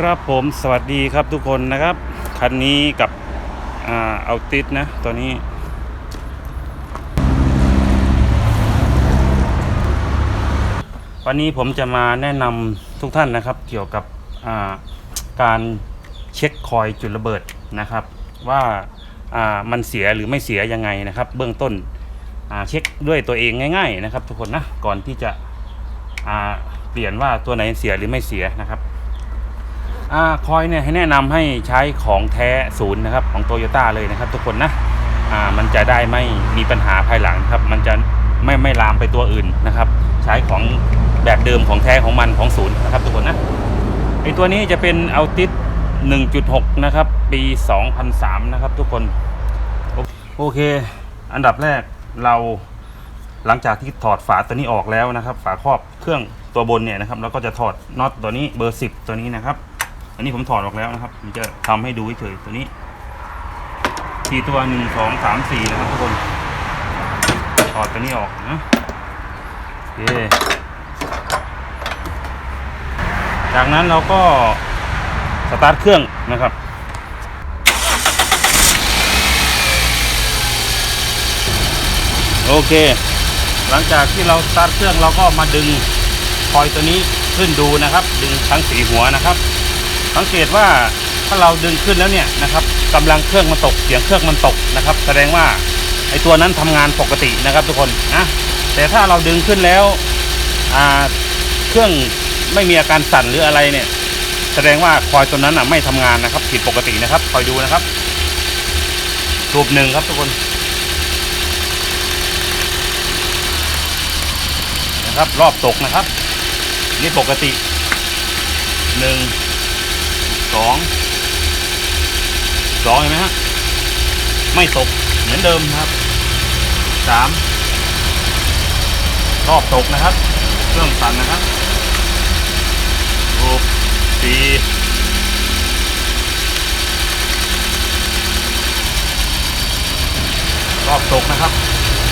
ครับผมสวัสดีครับทุกคนนะครับ คันนี้กับเอาติดนะตัวนี้ วันนี้ผมจะมาแนะนำทุกท่านนะครับ เกี่ยวกับาการเช็คคอยจุดระเบิดนะครับ ว่าามันเสียหรือไม่เสียยังไงนะครับ เบื้องต้นเช็คด้วยตัวเองง่าย ๆ นะครับ ทุกคนนะก่อนที่จะเปลี่ยนว่าตัวไหนเสียหรือไม่เสียนะครับ คอยเนี่ยให้แนะนำให้ใช้ของแท้ศูนย์นะครับของโตโยต้าเลยนะครับ ทุกคนนะอ่ามันจะได้ไม่มีปัญหาภายหลังครับ มันจะไม่ไม่ลามไปตัวอื่นนะครับ ใช้ของแบบเดิมของแท้ของมันของศูนย์นะครับ ทุกคนนะไอตัวนี้จะเป็นเอาติส1.6 นะครับ ปี 2003 นะครับ ทุกคน โอโอเค อันดับแรกเราหลังจากที่ถอดฝาตัวนี้ออกแล้วนะครับ ฝาครอบเครื่องตัวบนเนี่ยนะครับเราก็จะถอดน็อตตัวนี้เบอร์ 10 ตัวนี้นะครับ อันนี้ผมถอดออกแล้วนะครับผมจะทำให้ดูเฉยๆตัวนี้ทีตัวหนึ่งสองสามสี่นะครับทุกคนถอดตัวนี้ออกนะโอเคจากนั้นเราก็สตาร์ทเครื่องนะครับโอเค หลังจากที่เราสตาร์ทเครื่องเราก็มาดึงคอยตัวนี้ขึ้นดูนะครับ ดึงทั้งสีหัวนะครับ สังเกตว่าถ้าเราดึงขึ้นแล้วเนี่ยนะครับกำลังเครื่องมันตกเสียงเครื่องมันตกนะครับ แสดงว่าไอตัวนั้นทำงานปกตินะครับ ทุกคนนะแต่ถ้าเราดึงขึ้นแล้วเครื่องไม่มีอาการสั่นหรืออะไรเนี่ย แสดงว่าคอยตัวนั้นอะไม่ทำงานนะครับ ผิดปกตินะครับคอยดูนะครับรูปหนึ่งครับทุกคนนะครับรอบตกนะครับ นี่ปกติหนึ่ง สองสองเห็นไหมฮะไม่ตกเหมือนเดิมนะครับสามรอบตกนะครับ เครื่องสั่นนะครับหกสี่รอบตกนะครับ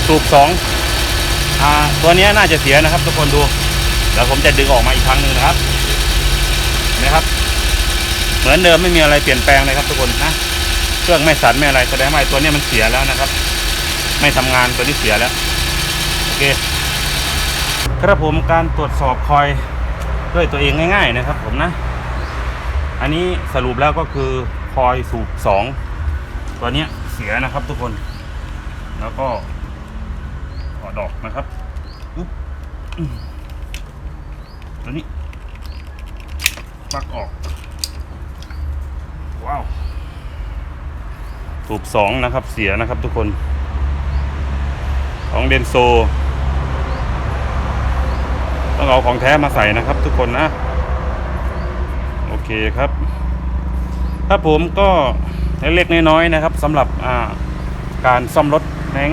สูบสองอ่าตัวเนี้ยน่าจะเสียนะครับ ทุกคนดูเดี๋ยวผมจะดึงออกมาอีกครั้งหนึ่งนะครับเห็นะครับ เหมือนเดิมไม่มีอะไรเปลี่ยนแปลงเลยครับทุกคนนะเครื่องไม่สั่นไม่อะไรแสดงว่าตัวนี้มันเสียแล้วนะครับ ไม่ทำงานตัวนี้เสียแล้วโอเคครับผมการตรวจสอบคอยด้วยตัวเองง่าย ๆ นะครับ ผมนะ อันนี้สรุปแล้วก็คือคอยสูบสองตัวนี้เสียนะครับทุกคน แล้วก็ถอดออกนะครับอุ๊บตัวนี้ปลักออก ว้าวสูบสองนะครับเสียนะครับทุกคนของเดนโซ ต้องเอาของแท้มาใส่นะครับทุกคนนะ โอเคครับครับผมก็เล็กๆน้อยๆนะครับสำหรับการซ่อมรถ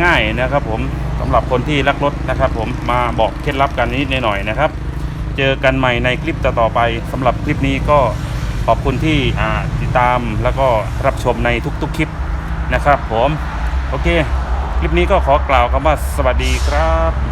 ง่ายๆนะครับ ผมสำหรับคนที่รักรถนะครับ ผมมาบอกเคล็ดลับกันนิดหน่อยนะครับ เจอกันใหม่ในคลิปต่อๆไปสำหรับคลิปนี้ก็ขอบคุณที่อ่า ตามแล้วก็รับชมในทุกๆคลิปนะครับผม โอเค คลิปนี้ก็ขอกล่าวคำว่าสวัสดีครับ